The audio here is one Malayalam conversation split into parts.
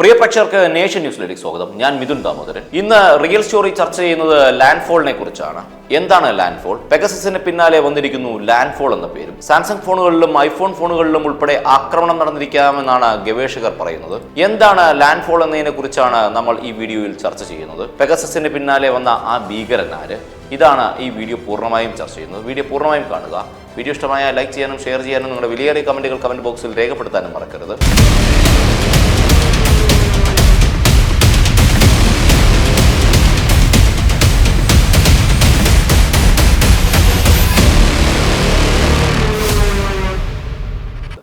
പ്രിയ പ്രേക്ഷകർക്ക് നേഷൻ ന്യൂസിലേക്ക് സ്വാഗതം. ഞാൻ മിഥുൻ ദാമോദരൻ. ഇന്ന് റിയൽ സ്റ്റോറി ചർച്ച ചെയ്യുന്നത് ലാൻഡ് ഫോളിനെ കുറിച്ചാണ്. എന്താണ് ലാൻഡ് ഫോൾ പെഗസസിന് പിന്നാലെ വന്നിരിക്കുന്നു ലാൻഡ് ഫോൾ എന്ന പേരും. സാംസങ് ഫോണുകളിലും ഐഫോൺ ഫോണുകളിലും ഉൾപ്പെടെ ആക്രമണം നടന്നിരിക്കാമെന്നാണ് ഗവേഷകർ പറയുന്നത്. എന്താണ് ലാൻഡ് ഫോൾ എന്നതിനെ കുറിച്ചാണ് നമ്മൾ ഈ വീഡിയോയിൽ ചർച്ച ചെയ്യുന്നത്. പെഗസസിന് പിന്നാലെ വന്ന ആ ഭീകരനാര് ഇതാണ് ഈ വീഡിയോ പൂർണമായും ചർച്ച ചെയ്യുന്നത്. വീഡിയോ പൂർണമായും കാണുക. വീഡിയോ ഇഷ്ടമായ ലൈക്ക് ചെയ്യാനും ഷെയർ ചെയ്യാനും നിങ്ങളുടെ വിലയേറിയ കമന്റുകൾ കമന്റ് ബോക്സിൽ രേഖപ്പെടുത്താനും മറക്കരുത്.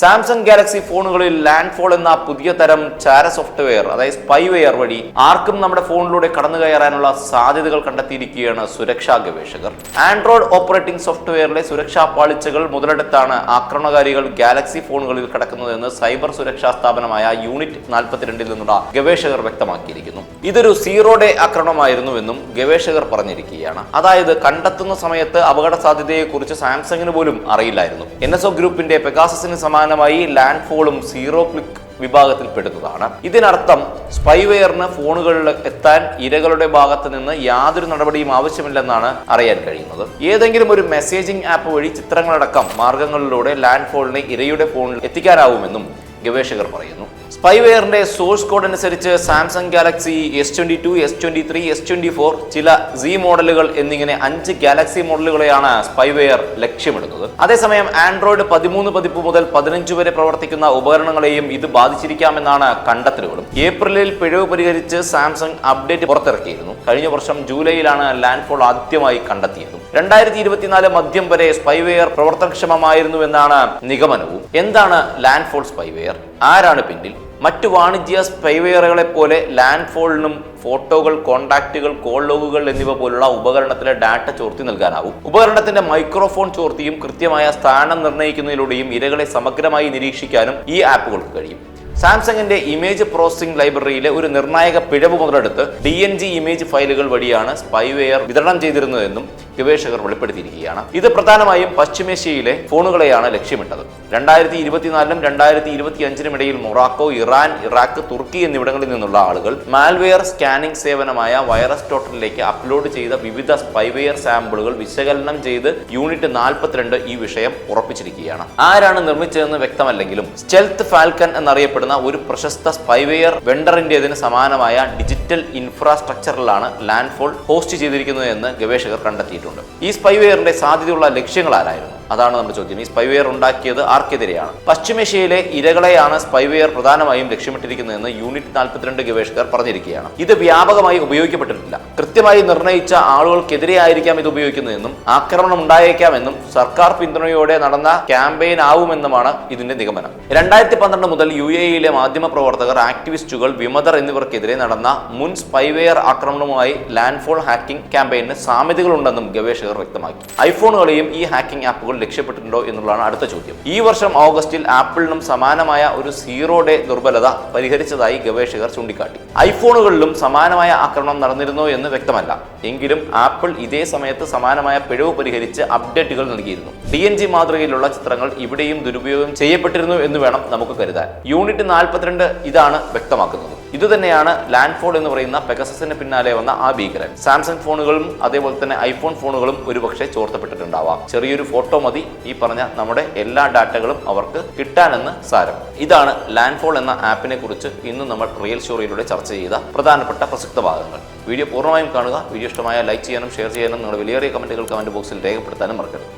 സാംസങ് ഗാലക്സി ഫോണുകളിൽ ലാൻഡ് ഫോൾ എന്ന പുതിയ തരം ചാര സോഫ്റ്റ്വെയർ അതായത് സ്പൈവെയർ വഴി ആർക്കും നമ്മുടെ ഫോണിലൂടെ കടന്നു കയറാനുള്ള സാധ്യതകൾ കണ്ടെത്തിയിരിക്കുകയാണ് സുരക്ഷാ ഗവേഷകർ. ആൻഡ്രോയിഡ് ഓപ്പറേറ്റിംഗ് സോഫ്റ്റ്വെയറിലെ സുരക്ഷാ പാളിച്ചകൾ മുതലെടുത്താണ് ആക്രമണകാരികൾ ഗാലക്സി ഫോണുകളിൽ കടക്കുന്നതെന്ന് സൈബർ സുരക്ഷാ സ്ഥാപനമായ യൂണിറ്റ് നാൽപ്പത്തിരണ്ടിൽ നിന്നുള്ള ഗവേഷകർ വ്യക്തമാക്കിയിരിക്കുന്നു. ഇതൊരു സീറോ ഡേ ആക്രമണമായിരുന്നുവെന്നും ഗവേഷകർ പറഞ്ഞിരിക്കുകയാണ്. അതായത് കണ്ടെത്തുന്ന സമയത്ത് അപകട സാധ്യതയെക്കുറിച്ച് സാംസങ്ങിന് പോലും അറിയില്ലായിരുന്നു. എൻ ഗ്രൂപ്പിന്റെ പെഗാസസിന് സമാനമായി ലാൻഡ് ഫോളും സീറോ ക്ലിക്ക് വിഭാഗത്തിൽപ്പെടുന്നതാണ്. ഇതിനർത്ഥം സ്പൈവെയറിന് ഫോണുകളിൽ എത്താൻ ഇരകളുടെ ഭാഗത്ത് നിന്ന് യാതൊരു നടപടിയും ആവശ്യമില്ലെന്നാണ് അറിയാൻ കഴിയുന്നത്. ഏതെങ്കിലും ഒരു മെസ്സേജിംഗ് ആപ്പ് വഴി ചിത്രങ്ങളടക്കം മാർഗങ്ങളിലൂടെ ലാൻഡ് ഫോളിനെ ഇരയുടെ ഫോണിൽ എത്തിക്കാനാവുമെന്നും ഗവേഷകർ പറയുന്നു. സ്പൈവെയറിന്റെ സോഴ്സ് കോഡ് അനുസരിച്ച് Samsung Galaxy S twenty two S twenty three S twenty four ചില സി മോഡലുകൾ എന്നിങ്ങനെ അഞ്ച് ഗാലക്സി മോഡലുകളെയാണ് സ്പൈവെയർ ലക്ഷ്യമിടുന്നത്. അതേസമയം ആൻഡ്രോയിഡ് പതിമൂന്ന് പതിപ്പ് മുതൽ പതിനഞ്ച് വരെ പ്രവർത്തിക്കുന്ന ഉപകരണങ്ങളെയും ഇത് ബാധിച്ചിരിക്കാമെന്നാണ് കണ്ടെത്തലുകളും. ഏപ്രിലിൽ പിഴവ് പരിഹരിച്ച് സാംസങ് അപ്ഡേറ്റ് പുറത്തിറക്കിയിരുന്നു. കഴിഞ്ഞ വർഷം ജൂലൈയിലാണ് ലാൻഡ് ഫോൾ ആദ്യമായി കണ്ടെത്തിയതും. രണ്ടായിരത്തി ഇരുപത്തിനാല് മദ്യം വരെ സ്പൈവെയർ പ്രവർത്തനക്ഷമമായിരുന്നു എന്നാണ് നിഗമനവും. എന്താണ് ലാൻഡ് ഫോൾ സ്പൈവെയർ? ആരാണ് പിന്നിൽ? മറ്റു വാണിജ്യ സ്പൈവെയറുകളെ പോലെ ലാൻഡ് ഫോളിനും ഫോട്ടോകൾ കോൺടാക്റ്റുകൾ കോൾ ലോഗുകൾ എന്നിവ പോലുള്ള ഉപകരണത്തിലെ ഡാറ്റ ചോർത്തി നൽകാനാവും. ഉപകരണത്തിന്റെ മൈക്രോഫോൺ ചോർത്തിയും കൃത്യമായ സ്ഥാനം നിർണയിക്കുന്നതിലൂടെയും ഇരകളെ സമഗ്രമായി നിരീക്ഷിക്കാനും ഈ ആപ്പുകൾക്ക് കഴിയും. സാംസങ്ങിന്റെ ഇമേജ് പ്രോസസിംഗ് ലൈബ്രറിയിലെ ഒരു നിർണായക പിഴവ് മുതലെടുത്ത് ഡി എൻ ജി ഇമേജ് ഫയലുകൾ വഴിയാണ് സ്പൈവെയർ വിതരണം ചെയ്തിരുന്നതെന്നും ഗവേഷകർ വെളിപ്പെടുത്തിയിരിക്കുകയാണ്. ഇത് പ്രധാനമായും പശ്ചിമേഷ്യയിലെ ഫോണുകളെയാണ് ലക്ഷ്യമിട്ടത്. രണ്ടായിരത്തി ഇരുപത്തിനാലിനും രണ്ടായിരത്തി ഇരുപത്തി അഞ്ചിനും ഇടയിൽ മൊറാക്കോ ഇറാൻ ഇറാഖ് തുർക്കി എന്നിവിടങ്ങളിൽ നിന്നുള്ള ആളുകൾ മാൽവെയർ സ്കാനിംഗ് സേവനമായ വൈറസ് ടോട്ടലിലേക്ക് അപ്ലോഡ് ചെയ്ത വിവിധ സ്പൈവെയർ സാമ്പിളുകൾ വിശകലനം ചെയ്ത് യൂണിറ്റ് നാൽപ്പത്തിരണ്ട് ഈ വിഷയം ഉറപ്പിച്ചിരിക്കുകയാണ്. ആരാണ് നിർമ്മിച്ചതെന്ന് വ്യക്തമല്ലെങ്കിലും സ്റ്റെൽത്ത് ഫാൽക്കൻ എന്നറിയപ്പെടുന്ന ഒരു പ്രശസ്ത സ്പൈവെയർ വെണ്ടറിന്റേതിന് സമാനമായ ഡിജിറ്റൽ ഇൻഫ്രാസ്ട്രക്ചറിലാണ് ലാൻഡ് ഫോൾ ഹോസ്റ്റ് ചെയ്തിരിക്കുന്നത് എന്ന് ഗവേഷകർ കണ്ടെത്തിയിട്ടുണ്ട്. ഈ സ്പൈവെയറിന്റെ സാധ്യതയുള്ള ലക്ഷ്യങ്ങൾ ആരായിരുന്നു? അതാണ് നമ്മുടെ ചോദ്യം. ഈ സ്പൈവെയർ ഉണ്ടാക്കിയത് ആർക്കെതിരെയാണ്? പശ്ചിമേഷ്യയിലെ ഇരകളെയാണ് സ്പൈവെയർ പ്രധാനമായും ലക്ഷ്യമിട്ടിരിക്കുന്നതെന്ന് യൂണിറ്റ് നാൽപ്പത്തിരണ്ട് ഗവേഷകർ പറഞ്ഞിരിക്കുകയാണ്. ഇത് വ്യാപകമായി ഉപയോഗിക്കപ്പെട്ടിട്ടില്ല. കൃത്യമായി നിർണയിച്ച ആളുകൾക്കെതിരെ ആയിരിക്കാം ഇത് ഉപയോഗിക്കുന്നതെന്നും ആക്രമണം ഉണ്ടായേക്കാമെന്നും സർക്കാർ പിന്തുണയോടെ നടന്ന ക്യാമ്പയിൻ ആവുമെന്നുമാണ് ഇതിന്റെ നിഗമനം. രണ്ടായിരത്തി പന്ത്രണ്ട് മുതൽ യു എ ഇയിലെ മാധ്യമ പ്രവർത്തകർ ആക്ടിവിസ്റ്റുകൾ വിമതർ എന്നിവർക്കെതിരെ നടന്ന മുൻ സ്പൈവെയർ ആക്രമണവുമായി ലാൻഡ് ഫോൾ ഹാക്കിംഗ് ക്യാമ്പയിന് സാമ്യതകളുണ്ടെന്നും ഗവേഷകർ വ്യക്തമാക്കി. ഐഫോണുകളെയും ഈ ഹാക്കിംഗ് ആപ്പുകൾ ലക്ഷ്യപ്പെട്ടിട്ടുണ്ടോ എന്നുള്ളതാണ് അടുത്ത ചോദ്യം. ഈ വർഷം ഓഗസ്റ്റിൽ ആപ്പിളിനും സമാനമായ ഒരു സീറോ ഡേ ദുർബലത പരിഹരിച്ചതായി ഗവേഷകർ ചൂണ്ടിക്കാട്ടി. ഐഫോണുകളിലും സമാനമായ ആക്രമണം നടന്നിരുന്നോ എന്ന് വ്യക്തമല്ല. എങ്കിലും ആപ്പിൾ ഇതേ സമയത്ത് സമാനമായ പിഴവ് പരിഹരിച്ച് അപ്ഡേറ്റുകൾ നൽകിയിരുന്നു. ഡി എൻ ജി മാതൃകയിലുള്ള ചിത്രങ്ങൾ ഇവിടെയും ദുരുപയോഗം ചെയ്യപ്പെട്ടിരുന്നു എന്ന് വേണം നമുക്ക് കരുതാൻ. യൂണിറ്റ് നാൽപ്പത്തിരണ്ട് ഇതാണ് വ്യക്തമാക്കുന്നത്. ഇതുതന്നെയാണ് ലാൻഡ് ഫോൺ എന്ന് പറയുന്ന പെഗസസിന് പിന്നാലെ വന്ന ആ ഭീകരൻ. സാംസങ് ഫോണുകളും അതേപോലെ തന്നെ ഐഫോൺ ഫോണുകളും ഒരുപക്ഷെ ചോർത്തപ്പെട്ടിട്ടുണ്ടാവാം. ചെറിയൊരു ഫോട്ടോ മതി ഈ പറഞ്ഞ നമ്മുടെ എല്ലാ ഡാറ്റകളും അവർക്ക് കിട്ടാനെന്ന് സാരം. ഇതാണ് ലാൻഡ് ഫോൾ എന്ന ആപ്പിനെ കുറിച്ച് ഇന്ന് നമ്മൾ റിയൽ സ്റ്റോറിയിലൂടെ ചർച്ച ചെയ്ത പ്രധാനപ്പെട്ട പ്രസക്ത ഭാഗങ്ങൾ. വീഡിയോ പൂർണമായും കാണുക. വീഡിയോ ഇഷ്ടമായ ലൈക്ക് ചെയ്യാനും ഷെയർ ചെയ്യാനും നിങ്ങളുടെ വിലയേറിയ കമന്റുകൾ കമന്റ് ബോക്സിൽ രേഖപ്പെടുത്താനും മറക്കരുത്.